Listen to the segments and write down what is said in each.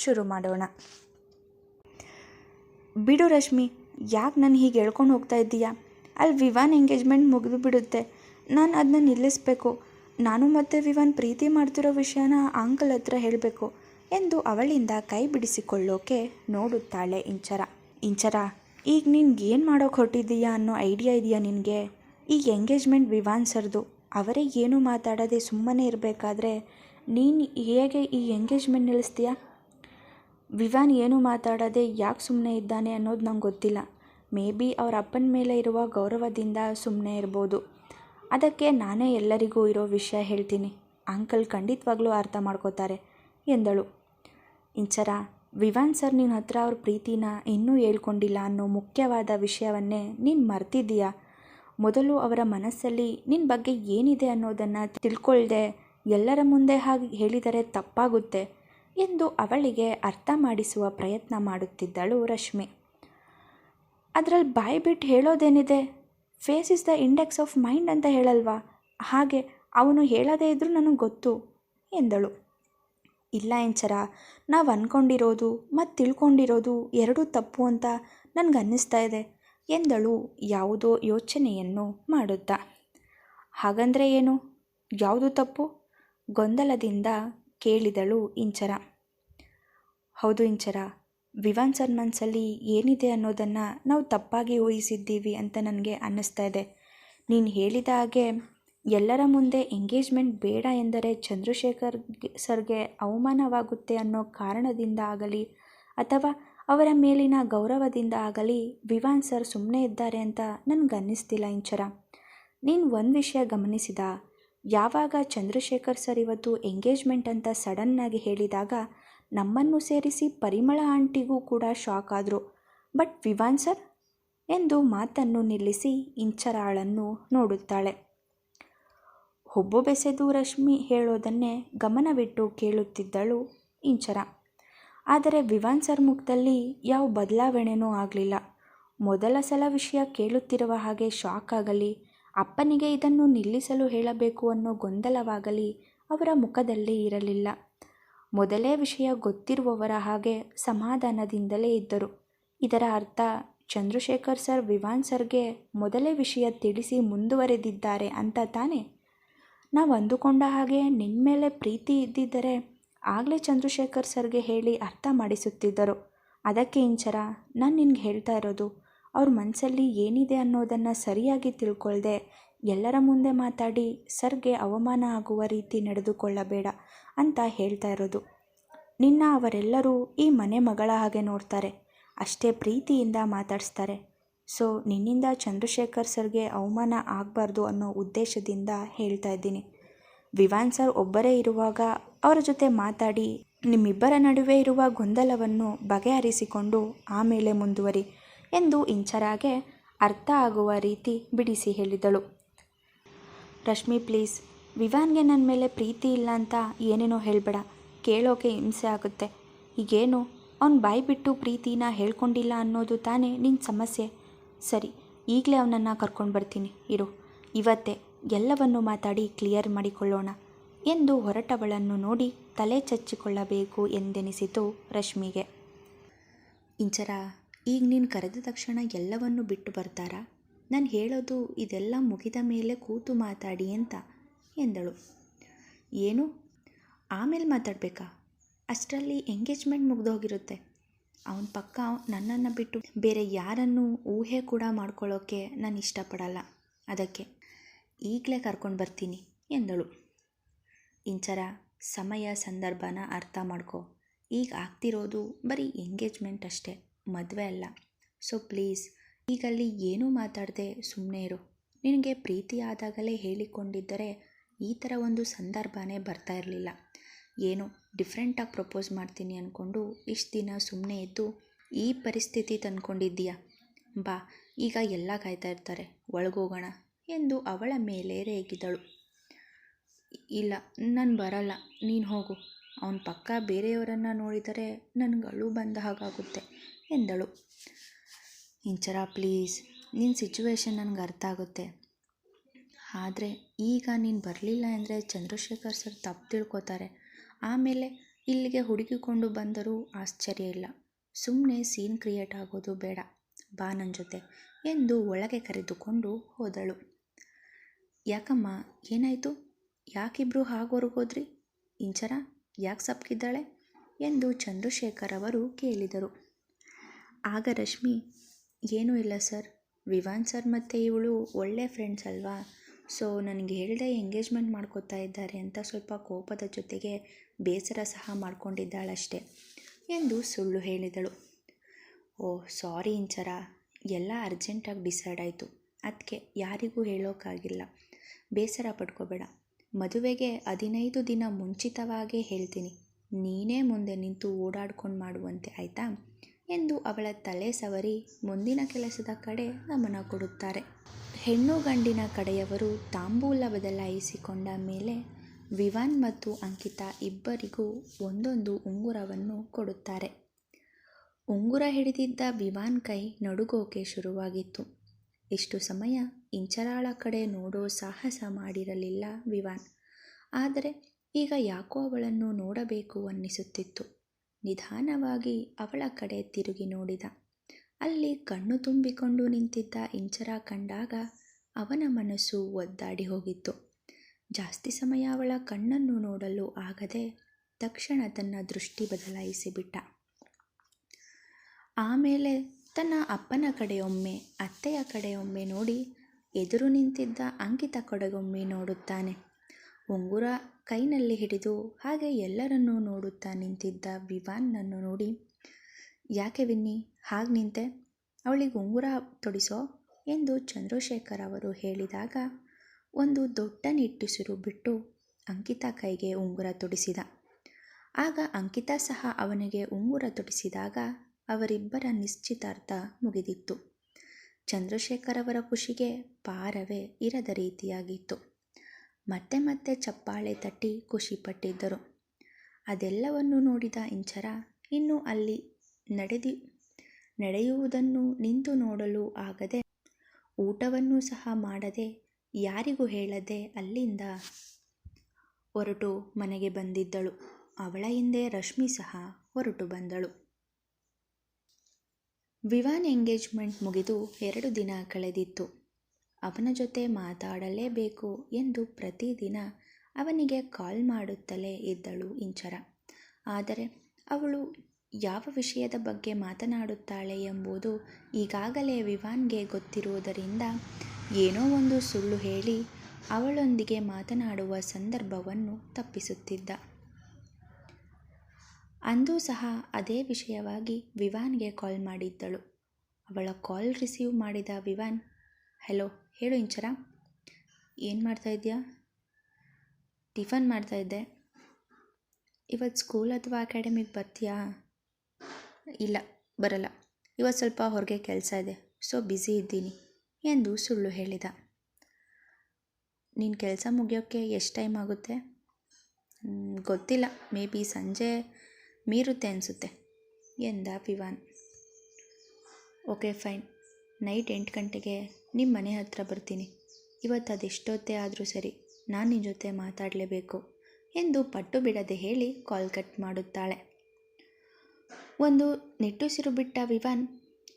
ಶುರು ಮಾಡೋಣ. ಬಿಡು ರಶ್ಮಿ, ಯಾಕೆ ನಾನು ಹೀಗೆ ಹೇಳ್ಕೊಂಡು ಹೋಗ್ತಾ ಇದ್ದೀಯಾ? ಅಲ್ಲಿ ವಿವಾನ್ ಎಂಗೇಜ್ಮೆಂಟ್ ಮುಗಿದು ಬಿಡುತ್ತೆ. ನಾನು ಅದನ್ನ ನಿಲ್ಲಿಸಬೇಕು. ನಾನು ಮತ್ತು ವಿವಾನ್ ಪ್ರೀತಿ ಮಾಡ್ತಿರೋ ವಿಷಯನ ಅಂಕಲ್ ಹತ್ರ ಹೇಳಬೇಕು ಎಂದು ಅವಳಿಂದ ಕೈ ಬಿಡಿಸಿಕೊಳ್ಳೋಕೆ ನೋಡುತ್ತಾಳೆ ಇಂಚರ. ಇಂಚರ, ಈಗ ನಿನ್ಗೆ ಏನು ಮಾಡೋಕೆ ಹೊರಟಿದ್ದೀಯಾ ಅನ್ನೋ ಐಡಿಯಾ ಇದೆಯಾ ನಿನಗೆ? ಈ ಎಂಗೇಜ್ಮೆಂಟ್ ವಿವಾನ್ ಸರ್ದು, ಅವರೇ ಏನೂ ಮಾತಾಡದೆ ಸುಮ್ಮನೆ ಇರಬೇಕಾದ್ರೆ ನೀನು ಹೇಗೆ ಈ ಎಂಗೇಜ್ಮೆಂಟ್ ನಿಲ್ಲಿಸ್ತೀಯಾ? ವಿವಾನ್ ಏನು ಮಾತಾಡದೆ ಯಾಕೆ ಸುಮ್ಮನೆ ಇದ್ದಾನೆ ಅನ್ನೋದು ನಂಗೆ ಗೊತ್ತಿಲ್ಲ. ಮೇ ಬಿ ಅವ್ರ ಅಪ್ಪನ ಮೇಲೆ ಇರುವ ಗೌರವದಿಂದ ಸುಮ್ಮನೆ ಇರ್ಬೋದು. ಅದಕ್ಕೆ ನಾನೇ ಎಲ್ಲರಿಗೂ ಇರೋ ವಿಷಯ ಹೇಳ್ತೀನಿ. ಅಂಕಲ್ ಖಂಡಿತವಾಗ್ಲೂ ಅರ್ಥ ಮಾಡ್ಕೋತಾರೆ, ಎಂದಳು. ಇಂಚರ, ವಿವಾನ್ ಸರ್ ನಿನ್ನ ಹತ್ರ ಅವ್ರ ಪ್ರೀತಿನ ಇನ್ನೂ ಹೇಳ್ಕೊಂಡಿಲ್ಲ ಅನ್ನೋ ಮುಖ್ಯವಾದ ವಿಷಯವನ್ನೇ ನೀನು ಮರ್ತಿದ್ದೀಯಾ? ಮೊದಲು ಅವರ ಮನಸ್ಸಲ್ಲಿ ನಿನ್ನ ಬಗ್ಗೆ ಏನಿದೆ ಅನ್ನೋದನ್ನು ತಿಳ್ಕೊಳ್ದೆ ಎಲ್ಲರ ಮುಂದೆ ಹಾಗೆ ಹೇಳಿದರೆ ತಪ್ಪಾಗುತ್ತೆ. ಎಂದು ಅವಳಿಗೆ ಅರ್ಥ ಮಾಡಿಸುವ ಪ್ರಯತ್ನ ಮಾಡುತ್ತಿದ್ದಳು ರಶ್ಮಿ. ಅದರಲ್ಲಿ ಬಾಯಿ ಬಿಟ್ಟು ಹೇಳೋದೇನಿದೆ? Face is the index of mind ಅಂತ ಹೇಳಲ್ವಾ? ಹಾಗೆ ಅವನು ಹೇಳದೇ ಇದ್ದರೂ ನನಗೆ ಗೊತ್ತು ಎಂದಳು. ಇಲ್ಲ ಎಂಚರ, ನಾವು ಅಂದ್ಕೊಂಡಿರೋದು ಮತ್ತು ತಿಳ್ಕೊಂಡಿರೋದು ಎರಡೂ ತಪ್ಪು ಅಂತ ನನಗೆ ಅನ್ನಿಸ್ತಾ ಇದೆ ಎಂದಳು ಯಾವುದೋ ಯೋಚನೆಯನ್ನು ಮಾಡುತ್ತಾ. ಹಾಗಂದರೆ ಏನು? ಯಾವುದು ತಪ್ಪು? ಗೊಂದಲದಿಂದ ಕೇಳಿದಳು ಇಂಚರ. ಹೌದು ಇಂಚರ, ವಿವಾನ್ ಸರ್ ಮನಸ್ಸಲ್ಲಿ ಏನಿದೆ ಅನ್ನೋದನ್ನು ನಾವು ತಪ್ಪಾಗಿ ಊಹಿಸಿದ್ದೀವಿ ಅಂತ ನನಗೆ ಅನ್ನಿಸ್ತಾ ಇದೆ. ನೀನು ಹೇಳಿದ ಹಾಗೆ ಎಲ್ಲರ ಮುಂದೆ ಎಂಗೇಜ್ಮೆಂಟ್ ಬೇಡ ಎಂದರೆ ಚಂದ್ರಶೇಖರ್ ಸರ್ಗೆ ಅವಮಾನವಾಗುತ್ತೆ ಅನ್ನೋ ಕಾರಣದಿಂದ ಆಗಲಿ ಅಥವಾ ಅವರ ಮೇಲಿನ ಗೌರವದಿಂದ ಆಗಲಿ ವಿವಾನ್ ಸರ್ ಸುಮ್ಮನೆ ಇದ್ದಾರೆ ಅಂತ ನನಗನ್ನಿಸ್ತಿಲ್ಲ ಇಂಚರ. ನೀನು ಒಂದು ವಿಷಯ ಗಮನಿಸಿದ ಯಾವಾಗ ಚಂದ್ರಶೇಖರ್ ಸರ್ ಇವತ್ತು ಎಂಗೇಜ್ಮೆಂಟ್ ಅಂತ ಸಡನ್ನಾಗಿ ಹೇಳಿದಾಗ ನಮ್ಮನ್ನು ಸೇರಿಸಿ ಪರಿಮಳ ಆಂಟಿಗೂ ಕೂಡ ಶಾಕ್ ಆದರು. ಬಟ್ ವಿವಾನ್ ಸರ್ ಎಂದು ಮಾತನ್ನು ನಿಲ್ಲಿಸಿ ಇಂಚರಾಳನ್ನು ನೋಡುತ್ತಾಳೆ. ಹುಬ್ಬು ಬೆಸೆದು ರಶ್ಮಿ ಹೇಳೋದನ್ನೇ ಗಮನವಿಟ್ಟು ಕೇಳುತ್ತಿದ್ದಳು ಇಂಚರ. ಆದರೆ ವಿವಾನ್ ಸರ್ ಮುಖದಲ್ಲಿ ಯಾವ ಬದಲಾವಣೆನೂ ಆಗಲಿಲ್ಲ. ಮೊದಲ ಸಲ ವಿಷಯ ಕೇಳುತ್ತಿರುವ ಹಾಗೆ ಶಾಕ್ ಆಗಲಿ ಅಪ್ಪನಿಗೆ ಇದನ್ನು ನಿಲ್ಲಿಸಲು ಹೇಳಬೇಕು ಅನ್ನೋ ಗೊಂದಲವಾಗಲಿ, ಅವರ ಮುಖದಲ್ಲಿ ಇರಲಿಲ್ಲ. ಮೊದಲೇ ವಿಷಯ ಗೊತ್ತಿರುವವರ ಹಾಗೆ ಸಮಾಧಾನದಿಂದಲೇ ಇದ್ದರು. ಇದರ ಅರ್ಥ, ಚಂದ್ರಶೇಖರ್ ಸರ್ ವಿವಾನ್ ಸರ್ಗೆ ಮೊದಲೇ ವಿಷಯ ತಿಳಿಸಿ ಮುಂದುವರೆದಿದ್ದಾರೆ ಅಂತ ತಾನೇ? ನಾವು ಅಂದುಕೊಂಡ ಹಾಗೆ ನಿನ್ನ ಮೇಲೆ ಪ್ರೀತಿ ಇದ್ದಿದ್ದರೆ ಆಗಲೇ ಚಂದ್ರಶೇಖರ್ ಸರ್ಗೆ ಹೇಳಿ ಅರ್ಥ ಮಾಡಿಸುತ್ತಿದ್ದರು. ಅದಕ್ಕೆ ಇಂಚರ ನಾನು ನಿನ್ಗೆ ಹೇಳ್ತಾ ಇರೋದು ಅವ್ರ ಮನಸ್ಸಲ್ಲಿ ಏನಿದೆ ಅನ್ನೋದನ್ನು ಸರಿಯಾಗಿ ತಿಳ್ಕೊಳ್ಳದೆ ಎಲ್ಲರ ಮುಂದೆ ಮಾತಾಡಿ ಸರ್ಗೆ ಅವಮಾನ ಆಗುವ ರೀತಿ ನಡೆದುಕೊಳ್ಳಬೇಡ ಅಂತ ಹೇಳ್ತಾ ಇರೋದು. ನಿನ್ನ ಅವರೆಲ್ಲರೂ ಈ ಮನೆ ಮಗಳ ಹಾಗೆ ನೋಡ್ತಾರೆ, ಅಷ್ಟೇ ಪ್ರೀತಿಯಿಂದ ಮಾತಾಡಿಸ್ತಾರೆ. ಸೊ, ನಿನ್ನಿಂದ ಚಂದ್ರಶೇಖರ್ ಸರ್ಗೆ ಅವಮಾನ ಆಗಬಾರ್ದು ಅನ್ನೋ ಉದ್ದೇಶದಿಂದ ಹೇಳ್ತಾ ಇದ್ದೀನಿ. ವಿವಾನ್ ಸರ್ ಒಬ್ಬರೇ ಇರುವಾಗ ಅವರ ಜೊತೆ ಮಾತಾಡಿ ನಿಮ್ಮಿಬ್ಬರ ನಡುವೆ ಇರುವ ಗೊಂದಲವನ್ನು ಬಗೆಹರಿಸಿಕೊಂಡು ಆಮೇಲೆ ಮುಂದುವರಿ. ಎಂದು ಇಂಚರಾಗೆ ಅರ್ಥ ಆಗುವ ರೀತಿ ಬಿಡಿಸಿ ಹೇಳಿದಳು. ರಶ್ಮಿ, ಪ್ಲೀಸ್, ವಿವಾನ್ಗೆ ನನ್ನ ಮೇಲೆ ಪ್ರೀತಿ ಇಲ್ಲ ಅಂತ ಏನೇನೋ ಹೇಳಬೇಡ. ಕೇಳೋಕೆ ಹಿಂಸೆ ಆಗುತ್ತೆ. ಈಗೇನು? ಅವ್ನು ಬಾಯಿ ಬಿಟ್ಟು ಪ್ರೀತಿನ ಹೇಳ್ಕೊಂಡಿಲ್ಲ ಅನ್ನೋದು ತಾನೇ ನಿನ್ನ ಸಮಸ್ಯೆ. ಸರಿ, ಈಗಲೇ ಅವನನ್ನು ಕರ್ಕೊಂಡು ಬರ್ತೀನಿ. ಇರು. ಇವತ್ತೇ ಎಲ್ಲವನ್ನು ಮಾತಾಡಿ ಕ್ಲಿಯರ್ ಮಾಡಿಕೊಳ್ಳೋಣ ಎಂದು ಹೊರಟವಳನ್ನು ನೋಡಿ ತಲೆ ಚಚ್ಚಿಕೊಳ್ಳಬೇಕು ಎಂದೆನಿಸಿತು ರಶ್ಮಿಗೆ. ಇಂಚರ ಈಗ ನೀನು ಕರೆದ ತಕ್ಷಣ ಎಲ್ಲವನ್ನು ಬಿಟ್ಟು ಬರ್ತಾರಾ? ನಾನು ಹೇಳೋದು ಇದೆಲ್ಲ ಮುಗಿದ ಮೇಲೆ ಕೂತು ಮಾತಾಡಿ ಅಂತ ಎಂದಳು. ಏನು? ಆಮೇಲೆ ಮಾತಾಡಬೇಕಾ? ಅಷ್ಟರಲ್ಲಿ ಎಂಗೇಜ್ಮೆಂಟ್ ಮುಗ್ದೋಗಿರುತ್ತೆ. ಅವನ ಪಕ್ಕ ನನ್ನನ್ನು ಬಿಟ್ಟು ಬೇರೆ ಯಾರನ್ನು ಊಹೆ ಕೂಡ ಮಾಡ್ಕೊಳ್ಳೋಕ್ಕೆ ನಾನು ಇಷ್ಟಪಡಲ್ಲ. ಅದಕ್ಕೆ ಈಗಲೇ ಕರ್ಕೊಂಡು ಬರ್ತೀನಿ ಎಂದಳು. ಇಂಚರ ಸಮಯ, ಸಂದರ್ಭನ ಅರ್ಥ ಮಾಡ್ಕೋ. ಈಗ ಆಗ್ತಿರೋದು ಬರೀ ಎಂಗೇಜ್ಮೆಂಟ್ ಅಷ್ಟೇ. ಮದುವೆ ಅಲ್ಲ. ಸೊ ಪ್ಲೀಸ್ ಈಗಲ್ಲಿ ಏನೂ ಮಾತಾಡದೆ ಸುಮ್ಮನೆ ಇರು. ನಿನಗೆ ಪ್ರೀತಿ ಆದಾಗಲೇ ಹೇಳಿಕೊಂಡಿದ್ದರೆ ಈ ಥರ ಒಂದು ಸಂದರ್ಭನೇ ಬರ್ತಾ ಇರಲಿಲ್ಲ. ಏನು ಡಿಫ್ರೆಂಟಾಗಿ ಪ್ರಪೋಸ್ ಮಾಡ್ತೀನಿ ಅಂದ್ಕೊಂಡು ಇಷ್ಟು ದಿನ ಸುಮ್ಮನೆ ಇದ್ದು ಈ ಪರಿಸ್ಥಿತಿ ತಂದ್ಕೊಂಡಿದ್ದೀಯಾ? ಬಾ, ಈಗ ಎಲ್ಲ ಕಾಯ್ತಾ ಇರ್ತಾರೆ. ಒಳಗೋಗೋಣ ಎಂದು ಅವಳ ಮೇಲೆ ರೇಗಿದಳು. ಇಲ್ಲ, ನಾನು ಬರಲ್ಲ. ನೀನು ಹೋಗು. ಅವನ ಪಕ್ಕ ಬೇರೆಯವರನ್ನು ನೋಡಿದರೆ ನನಗೆ ಬಂದ ಹಾಗಾಗುತ್ತೆ. ಎಂದಳು. ಇಂಚರ, ಪ್ಲೀಸ್. ನಿನ್ನ ಸಿಚುವೇಶನ್ ನನಗೆ ಅರ್ಥ ಆಗುತ್ತೆ. ಆದರೆ ಈಗ ನೀನು ಬರಲಿಲ್ಲ ಅಂದರೆ ಚಂದ್ರಶೇಖರ್ ಸರ್ ತಪ್ಪು ತಿಳ್ಕೊತಾರೆ. ಆಮೇಲೆ ಇಲ್ಲಿಗೆ ಹುಡುಕಿಕೊಂಡು ಬಂದರೂ ಆಶ್ಚರ್ಯ ಇಲ್ಲ. ಸುಮ್ಮನೆ ಸೀನ್ ಕ್ರಿಯೇಟ್ ಆಗೋದು ಬೇಡ. ಬಾ ನನ್ನ ಜೊತೆ ಎಂದು ಒಳಗೆ ಕರೆದುಕೊಂಡು ಹೋದಳು. ಯಾಕಮ್ಮ, ಏನಾಯಿತು? ಯಾಕಿಬ್ರು ಹಾಗೋರ್ಗೋದ್ರಿ ಇಂಚರ, ಯಾಕೆ ಸಪ್ಕಿದ್ದಾಳೆ? ಎಂದು ಚಂದ್ರಶೇಖರ್ ಅವರು ಕೇಳಿದರು. ಆಗ ರಶ್ಮಿ, ಏನೂ ಇಲ್ಲ ಸರ್. ವಿವಾನ್ ಸರ್ ಮತ್ತು ಇವಳು ಒಳ್ಳೆ ಫ್ರೆಂಡ್ಸ್ ಅಲ್ವಾ? ಸೊ, ನನಗೆ ಹೇಳ್ದೆ ಎಂಗೇಜ್ಮೆಂಟ್ ಮಾಡ್ಕೋತಾ ಇದ್ದಾರೆ ಅಂತ ಸ್ವಲ್ಪ ಕೋಪದ ಜೊತೆಗೆ ಬೇಸರ ಸಹ ಮಾಡ್ಕೊಂಡಿದ್ದಾಳಷ್ಟೆ ಎಂದು ಸುಳ್ಳು ಹೇಳಿದಳು. ಓ, ಸಾರಿ ಇಂಚರ. ಎಲ್ಲ ಅರ್ಜೆಂಟಾಗಿ ಡಿಸೈಡ್ ಆಯಿತು. ಅದಕ್ಕೆ ಯಾರಿಗೂ ಹೇಳೋಕ್ಕಾಗಿಲ್ಲ ಬೇಸರ ಪಡ್ಕೋಬೇಡ. ಮದುವೆಗೆ ಹದಿನೈದು ದಿನ ಮುಂಚಿತವಾಗೇ ಹೇಳ್ತೀನಿ. ನೀನೇ ಮುಂದೆ ನಿಂತು ಓಡಾಡ್ಕೊಂಡು ಮಾಡುವಂತೆ, ಆಯಿತಾ? ಎಂದು ಅವಳ ತಲೆ ಸವರಿ ಮುಂದಿನ ಕೆಲಸದ ಕಡೆ ಗಮನ ಕೊಡುತ್ತಾರೆ. ಹೆಣ್ಣು ಗಂಡಿನ ಕಡೆಯವರು ತಾಂಬೂಲ ಬದಲಾಯಿಸಿಕೊಂಡ ಮೇಲೆ ವಿವಾನ್ ಮತ್ತು ಅಂಕಿತಾ ಇಬ್ಬರಿಗೂ ಒಂದೊಂದು ಉಂಗುರವನ್ನು ಕೊಡುತ್ತಾರೆ. ಉಂಗುರ ಹಿಡಿದಿದ್ದ ವಿವಾನ್ ಕೈ ನಡುಗೋಕೆ ಶುರುವಾಗಿತ್ತು. ಇಷ್ಟು ಸಮಯ ಇಂಚರಾಳ ಕಡೆ ನೋಡೋ ಸಾಹಸ ಮಾಡಿರಲಿಲ್ಲ ವಿವಾನ್. ಆದರೆ ಈಗ ಯಾಕೋ ಅವಳನ್ನು ನೋಡಬೇಕು ಅನ್ನಿಸುತ್ತಿತ್ತು. ನಿಧಾನವಾಗಿ ಅವಳ ಕಡೆ ತಿರುಗಿ ನೋಡಿದ. ಅಲ್ಲಿ ಕಣ್ಣು ತುಂಬಿಕೊಂಡು ನಿಂತಿದ್ದ ಇಂಚರ ಕಂಡಾಗ ಅವನ ಮನಸ್ಸು ಒದ್ದಾಡಿ ಹೋಗಿತ್ತು. ಜಾಸ್ತಿ ಸಮಯ ಅವಳ ಕಣ್ಣನ್ನು ನೋಡಲು ಆಗದೆ ತಕ್ಷಣ ತನ್ನ ದೃಷ್ಟಿ ಬದಲಾಯಿಸಿಬಿಟ್ಟ. ಆಮೇಲೆ ತನ್ನ ಅಪ್ಪನ ಕಡೆಯೊಮ್ಮೆ, ಅತ್ತೆಯ ಕಡೆಯೊಮ್ಮೆ ನೋಡಿ ಎದುರು ನಿಂತಿದ್ದ ಅಂಕಿತ ಕಡೆಗೊಮ್ಮೆ ನೋಡುತ್ತಾನೆ. ಉಂಗುರ ಕೈನಲ್ಲಿ ಹಿಡಿದು ಹಾಗೆ ಎಲ್ಲರನ್ನೂ ನೋಡುತ್ತಾ ನಿಂತಿದ್ದ ವಿವಾನ್ನನ್ನು ನೋಡಿ, ಯಾಕೆ ವಿನ್ನಿ, ಹಾಗೆ ನಿಂತೆ? ಅವಳಿಗೆ ಉಂಗುರ ತೊಡಿಸೋ? ಎಂದು ಚಂದ್ರಶೇಖರ್ ಅವರು ಹೇಳಿದಾಗ, ಒಂದು ದೊಡ್ಡ ನಿಟ್ಟುಸಿರು ಬಿಟ್ಟು ಅಂಕಿತಾ ಕೈಗೆ ಉಂಗುರ ತೊಡಿಸಿದ. ಆಗ ಅಂಕಿತಾ ಸಹ ಅವನಿಗೆ ಉಂಗುರ ತೊಡಿಸಿದಾಗ ಅವರಿಬ್ಬರ ನಿಶ್ಚಿತಾರ್ಥ ಮುಗಿದಿತ್ತು. ಚಂದ್ರಶೇಖರ್ ಅವರ ಖುಷಿಗೆ ಪಾರವೇ ಇರದ ರೀತಿಯಾಗಿತ್ತು. ಮತ್ತೆ ಮತ್ತೆ ಚಪ್ಪಾಳೆ ತಟ್ಟಿ ಖುಷಿಪಟ್ಟಿದ್ದರು. ಅದೆಲ್ಲವನ್ನು ನೋಡಿದ ಇಂಚರ ಇನ್ನು ಅಲ್ಲಿ ನಡೆದಿ, ನಡೆಯುವುದನ್ನು ನಿಂತು ನೋಡಲು ಆಗದೆ ಊಟವನ್ನು ಸಹ ಮಾಡದೆ ಯಾರಿಗೂ ಹೇಳದೆ ಅಲ್ಲಿಂದ ಹೊರಟು ಮನೆಗೆ ಬಂದಿದ್ದಳು. ಅವಳ ಹಿಂದೆ ರಶ್ಮಿ ಸಹ ಹೊರಟು ಬಂದಳು. ವಿವಾನ್ ಎಂಗೇಜ್ಮೆಂಟ್ ಮುಗಿದು ಎರಡು ದಿನ ಕಳೆದಿತ್ತು. ಅವನ ಜೊತೆ ಮಾತಾಡಲೇಬೇಕು ಎಂದು ಪ್ರತಿದಿನ ಅವನಿಗೆ ಕಾಲ್ ಮಾಡುತ್ತಲೇ ಇದ್ದಳು ಇಂಚರ. ಆದರೆ ಅವಳು ಯಾವ ವಿಷಯದ ಬಗ್ಗೆ ಮಾತನಾಡುತ್ತಾಳೆ ಎಂಬುದು ಈಗಾಗಲೇ ವಿವಾನ್ಗೆ ಗೊತ್ತಿರುವುದರಿಂದ ಏನೋ ಒಂದು ಸುಳ್ಳು ಹೇಳಿ ಅವಳೊಂದಿಗೆ ಮಾತನಾಡುವ ಸಂದರ್ಭವನ್ನು ತಪ್ಪಿಸುತ್ತಿದ್ದ. ಅಂದೂ ಸಹ ಅದೇ ವಿಷಯವಾಗಿ ವಿವಾನ್ಗೆ ಕಾಲ್ ಮಾಡಿದ್ದಳು. ಅವಳ ಕಾಲ್ ರಿಸೀವ್ ಮಾಡಿದ ವಿವಾನ್ ಹಲೋ, ಹೇಳು ಇಂಚರ ಏನು ಮಾಡ್ತಾಯಿದ್ಯಾ ಟಿಫನ್ ಮಾಡ್ತಾಯಿದ್ದೆ ಇವತ್ತು ಸ್ಕೂಲ್ ಅಥವಾ ಅಕಾಡೆಮಿಗೆ ಬರ್ತೀಯಾ? ಇಲ್ಲ, ಬರಲ್ಲ. ಇವತ್ತು ಸ್ವಲ್ಪ ಹೊರಗೆ ಕೆಲಸ ಇದೆ, ಸೊ ಬ್ಯುಸಿ ಇದ್ದೀನಿ, ಎಂದು ಸುಳ್ಳು ಹೇಳಿದ. ನಿನ್ನ ಕೆಲಸ ಮುಗಿಯೋಕ್ಕೆ ಎಷ್ಟು ಟೈಮ್ ಆಗುತ್ತೆ? ಗೊತ್ತಿಲ್ಲ. ಮೇ ಬಿ ಸಂಜೆ ಮೀರುತ್ತೆ ಅನಿಸುತ್ತೆ, ಎಂದ ವಿವಾನ್. Okay, fine. ನೈಟ್ ಎಂಟು ಗಂಟೆಗೆ ನಿಮ್ಮ ಮನೆ ಹತ್ರ ಬರ್ತೀನಿ. ಇವತ್ತು ಅದೆಷ್ಟೊತ್ತೇ ಆದರೂ ಸರಿ ನಾನು ನಿನ್ನ ಜೊತೆ ಮಾತಾಡಲೇಬೇಕು ಎಂದು ಪಟ್ಟು ಬಿಡದೆ ಹೇಳಿ ಕಾಲ್ ಕಟ್ ಮಾಡುತ್ತಾಳೆ. ಒಂದು ನಿಟ್ಟುಸಿರು ಬಿಟ್ಟ ವಿವಾನ್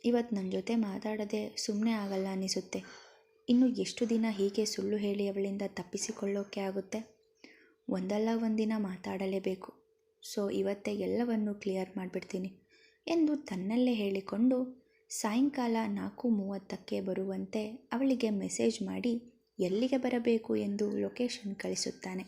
ಇವತ್ತು ನನ್ನ ಜೊತೆ ಮಾತಾಡದೆ ಸುಮ್ಮನೆ ಆಗಲ್ಲ ಅನಿಸುತ್ತೆ. ಇನ್ನು ಎಷ್ಟು ದಿನ ಹೀಗೆ ಸುಳ್ಳು ಹೇಳಿ ಅವಳಿಂದ ತಪ್ಪಿಸಿಕೊಳ್ಳೋಕೆ ಆಗುತ್ತೆ? ಒಂದಲ್ಲ ಒಂದಿನ ಮಾತಾಡಲೇಬೇಕು. ಸೊ ಇವತ್ತೇ ಎಲ್ಲವನ್ನು ಕ್ಲಿಯರ್ ಮಾಡಿಬಿಡ್ತೀನಿ ಎಂದು ತನ್ನಲ್ಲೇ ಹೇಳಿಕೊಂಡು ಸಾಯಂಕಾಲ ನಾಲ್ಕು ಮೂವತ್ತಕ್ಕೆ ಬರುವಂತೆ ಅವಳಿಗೆ ಮೆಸೇಜ್ ಮಾಡಿ ಎಲ್ಲಿಗೆ ಬರಬೇಕು? ಎಂದು ಲೊಕೇಶನ್ ಕಳಿಸುತ್ತಾನೆ.